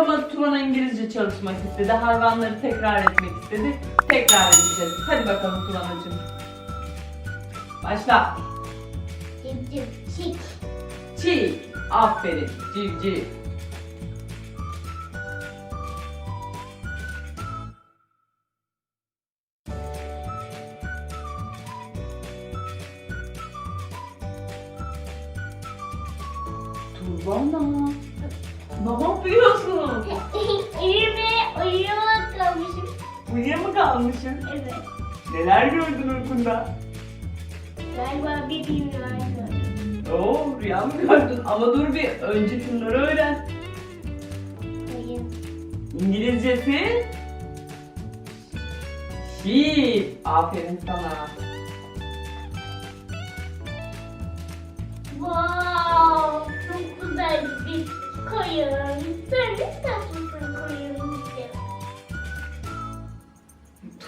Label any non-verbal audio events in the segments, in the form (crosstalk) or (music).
ama Tuana İngilizce çalışmak istedi. Hayvanları tekrar etmek istedi. Tekrar edeceğiz. Hadi bakalım Tuana'cığım. Başla. Civciv. Çik. Çiğ. Aferin. Civciv. Turbana. Ne yapıyorsun? Elime (laughs) uyuyamak kalmışım. Uyuya mı kalmışsın? Evet. Neler gördün uykunda? Galiba bir dünya gördüm. Oo rüya mı gördün? Ama dur bir önce şunları öğren. Hayır. İngilizcesi sheep. Aferin sana. Koyun. Sen ne tatlısın koyun.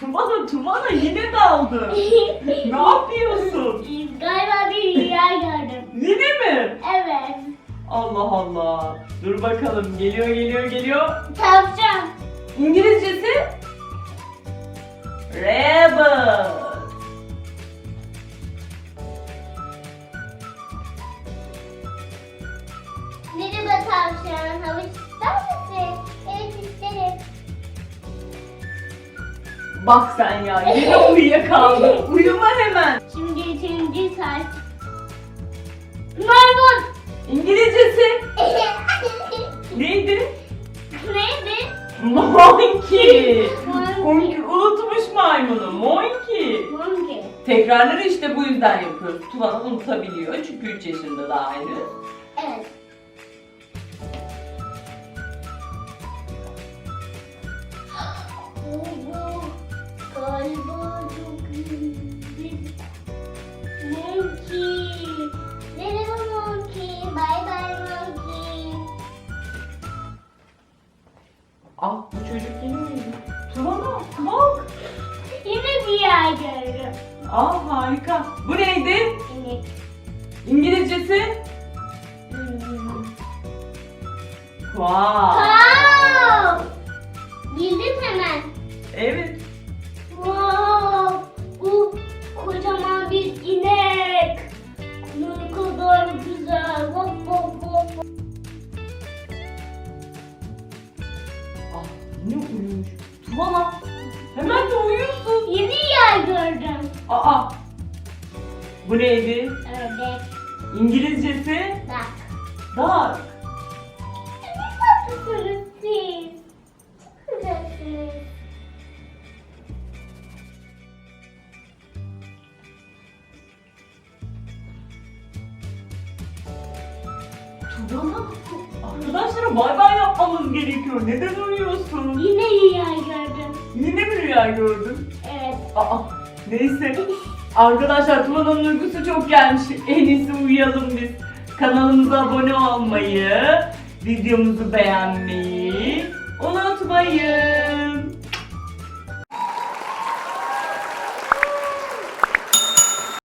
Tuvana Tuvana yine daldı. ne yapıyorsun? (laughs) Galiba bir rüya gördüm. Yine mi? Evet. Allah Allah. Dur bakalım geliyor geliyor geliyor. Tavşan. İngilizcesi rabbit. Tavşan. Havuç ister misin? Evet isterim. Bak sen ya yine uyuyakaldı. (laughs) Uyuma hemen. Şimdi üçüncü saat. Maymun. İngilizcesi (laughs) neydi? Neydi? Monkey. Monkey. Unutmuş maymunu. Monkey. Monkey. Tekrarları işte bu yüzden yapıyoruz. Tuvan unutabiliyor çünkü 3 yaşında daha henüz. Evet. Ah bu çocuk yine uyudu. Bak. Yine bir yer gördüm. Ah harika. Bu neydi? İnek. İngilizcesi? Hmm. Wow. Wow! Bildim hemen. Gördüm. Aa. Bu neydi? Ördek. İngilizcesi? Bak. Dog. Ne tatlısınız siz. Çok güzelsiniz. Tuvan'a arkadaşlara bay bay yapmamız gerekiyor. Neden uyuyorsun? Yine yer gördüm. Yine mi rüya gördün? Evet. Aa, neyse. Arkadaşlar Tuvana'nın uykusu çok gelmiş. En iyisi uyuyalım biz. Kanalımıza abone olmayı, videomuzu beğenmeyi.